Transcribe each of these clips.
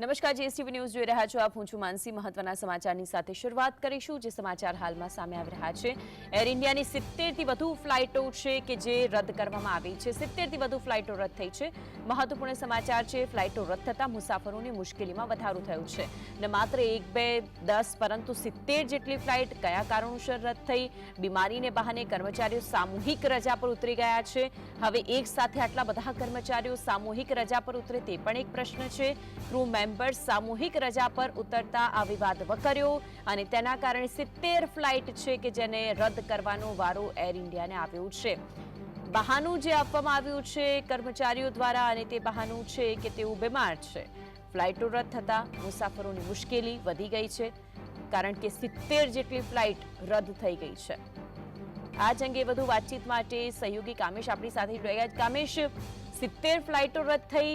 નમસ્કાર, GSTV news જોઈ રહ્યા છો આપ. હું છું માનસી. મહત્વના સમાચારની સાથે શરૂઆત કરીશું, જે સમાચાર હાલમાં સામે આવી રહ્યા છે. એર ઇન્ડિયાની સિત્તેરથી વધુ ફ્લાઇટો છે કે જે રદ કરવામાં આવી છે? સિત્તેરથી વધુ ફ્લાઇટો રદ થઈ છે. મહત્વપૂર્ણ સમાચાર છે, ફ્લાઇટો રદ થતાં મુસાફરોની મુશ્કેલીમાં વધારો થયો છે. ને માત્ર એક, બે, દસ, પરંતુ સિત્તેર જેટલી ફ્લાઇટ કયા કારણોસર રદ થઈ? બીમારીને બહાને કર્મચારીઓ સામૂહિક રજા પર ઉતરી ગયા છે. હવે એક સાથે આટલા બધા કર્મચારીઓ સામૂહિક રજા પર ઉતરે તે પણ એક પ્રશ્ન છે. ક્રૂ મેમ્બર્સ સામૂહિક રજા પર ઉતરતા આ વિવાદ વકર્યો અને તેના કારણે સિત્તેર ફ્લાઇટ છે કે જેને રદ કરવાનો વારો એર ઇન્ડિયાને આવ્યો છે. બહાનું જે આપવામાં આવ્યું છે કર્મચારીઓ દ્વારા અને તે બહાનું છે કે તેઓ બીમાર છે. ફ્લાઇટો રદ થતાં મુસાફરોની મુશ્કેલી વધી ગઈ છે, કારણ કે સિત્તેર જેટલી ફ્લાઇટ રદ થઈ ગઈ છે. આ જ અંગે વધુ વાતચીત માટે સહયોગી કામેશ આપણી સાથે જોડાયા. કામેશ, સિત્તેર ફ્લાઇટો રદ થઈ.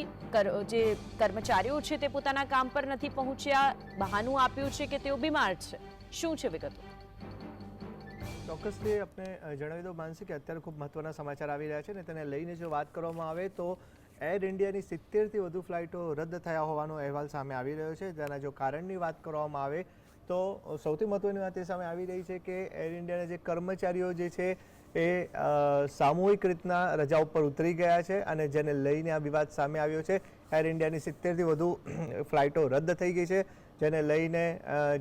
જે કર્મચારીઓ છે તે પોતાના કામ પર નથી પહોંચ્યા. બહાનું આપ્યું છે કે તેઓ બીમાર છે. શું છે વિગતો? ચોક્કસથી આપણે જણાવી દો માનસી કે અત્યારે ખૂબ મહત્વના સમાચાર આવી રહ્યા છે ને તેને લઈને જો વાત કરવામાં આવે તો એર ઇન્ડિયાની સિત્તેરથી વધુ ફ્લાઇટો રદ થયા હોવાનો અહેવાલ સામે આવી રહ્યો છે. તેના જો કારણની વાત કરવામાં આવે તો સૌથી મહત્વની વાત એ સામે આવી રહી છે કે એર ઇન્ડિયાના જે કર્મચારીઓ જે છે એ સામૂહિક રીતના રજા ઉપર ઉતરી ગયા છે અને જેને લઈને આ વિવાદ સામે આવ્યો છે. એર ઇન્ડિયાની સિત્તેરથી વધુ ફ્લાઇટો રદ થઈ ગઈ છે, જેને લઈને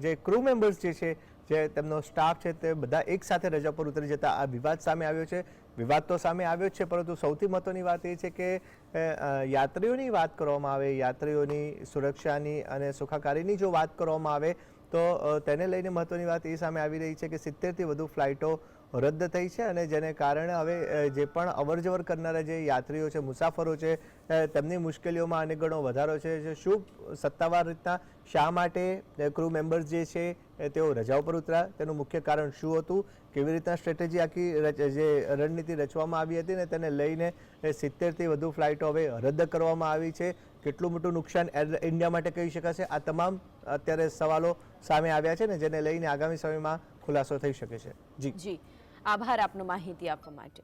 જે ક્રૂ મેમ્બર્સ જે છે, જે તેમનો સ્ટાફ છે તે બધા એકસાથે રજા પર ઉતરી જતા આ વિવાદ સામે આવ્યો છે. વિવાદ તો સામે આવ્યો જ છે, પરંતુ સૌથી મહત્વની વાત એ છે કે યાત્રીઓની વાત કરવામાં આવે, યાત્રીઓની સુરક્ષાની અને સુખાકારીની જો વાત કરવામાં આવે તો તેને લઈને મહત્વની વાત એ સામે આવી રહી છે કે સિત્તેરથી વધુ ફ્લાઇટો રદ થઈ છે અને જેને કારણે હવે જે પણ અવરજવર કરનારા જે યાત્રીઓ છે, મુસાફરો છે તેમની મુશ્કેલીઓમાં અનેક ગણો વધારો છે. શું સત્તાવાર રીતના શા માટે ક્રૂ મેમ્બર્સ જે છે તેઓ રજા ઉપર ઉતર્યા. તેનું મુખ્ય કારણ શું હતું? કેવી રીતના સ્ટ્રેટેજી આખી જે રણનીતિ રચવામાં આવી હતી ને તેને લઈને સિત્તેરથી વધુ ફ્લાઇટો હવે રદ કરવામાં આવી છે. કેટલું મોટું નુકસાન એર, ઇન્ડિયા માટે કહી શકાશે? આ તમામ અત્યારે સવાલો સામે આવ્યા છે ને જેને લઈને આગામી સમયમાં ખુલાસો થઈ શકે છે. જી. જી. આભાર આપનો માહિતી આપવા માટે.